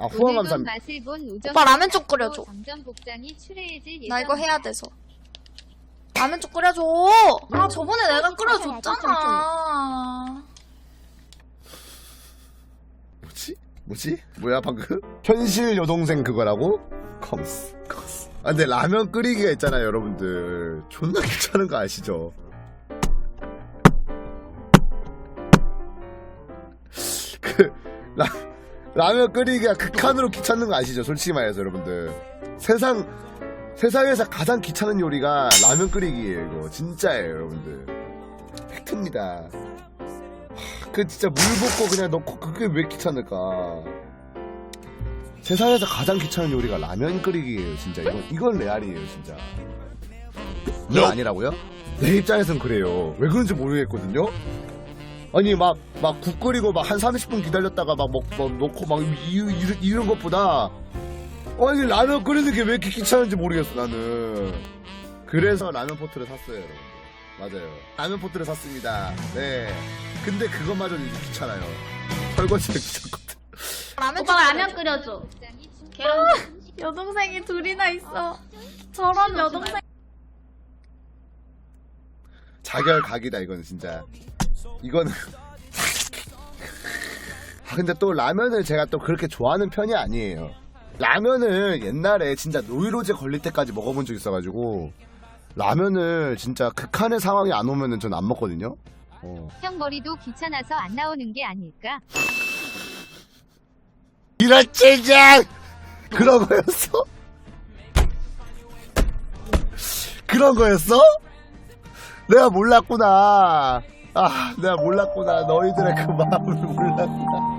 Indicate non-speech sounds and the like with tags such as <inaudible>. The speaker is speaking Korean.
아 후원 감사합니다. 오빠 라면 좀 끓여줘. 나 이거. 해야 돼서. 라면 좀 끓여줘. 아 저번에 내가 끓여줬잖아. 뭐지? 뭐지? 뭐야 방금? 현실 여동생 그거라고? 컴스 컴스 아 근데 라면 끓이기가 있잖아요 여러분들 존나 귀찮은 거 아시죠? 그 라, 라면 끓이기가 극한으로 귀찮은 거 아시죠? 솔직히 말해서 여러분들 세상 세상에서 가장 귀찮은 요리가 라면 끓이기예요 이거 진짜예요 여러분들 팩트입니다 그 진짜 물 붓고 그냥 넣고 그게 왜 귀찮을까? 세상에서 가장 귀찮은 요리가 라면 끓이기예요, 진짜. 이건 이건 레알이에요, 진짜. 이건 아니라고요? 내 입장에선 그래요. 왜 그런지 모르겠거든요. 아니 막 막 국 끓이고 막 한 30분 기다렸다가 막 먹, 막 넣고 막 이, 이, 이런 것보다 아니 라면 끓이는 게 왜 이렇게 귀찮은지 모르겠어 나는. 그래서 라면 포트를 샀어요, 여러분. 맞아요. 라면 포트를 샀습니다. 네. 근데 그것마저도 이제 귀찮아요. 설거지가 귀찮거든. 라면 오빠 좀 라면 끓여줘. 계란 여동생이 둘이나 있어. 저런 여동생. 자결 각이다 이거는 진짜. 이거는. <laughs> 아 근데 또 라면을 제가 또 그렇게 좋아하는 편이 아니에요. 라면을 옛날에 진짜 노이로제 걸릴 때까지 먹어본 적 있어가지고 라면을 진짜 극한의 상황이 안 오면은 전 안 먹거든요. 어. 형 머리도 귀찮아서 안 나오는 게 아닐까? 이런 젠장! 그런 거였어? 그런 거였어? 내가 몰랐구나. 아, 내가 몰랐구나. 너희들의 그 마음을 몰랐구나.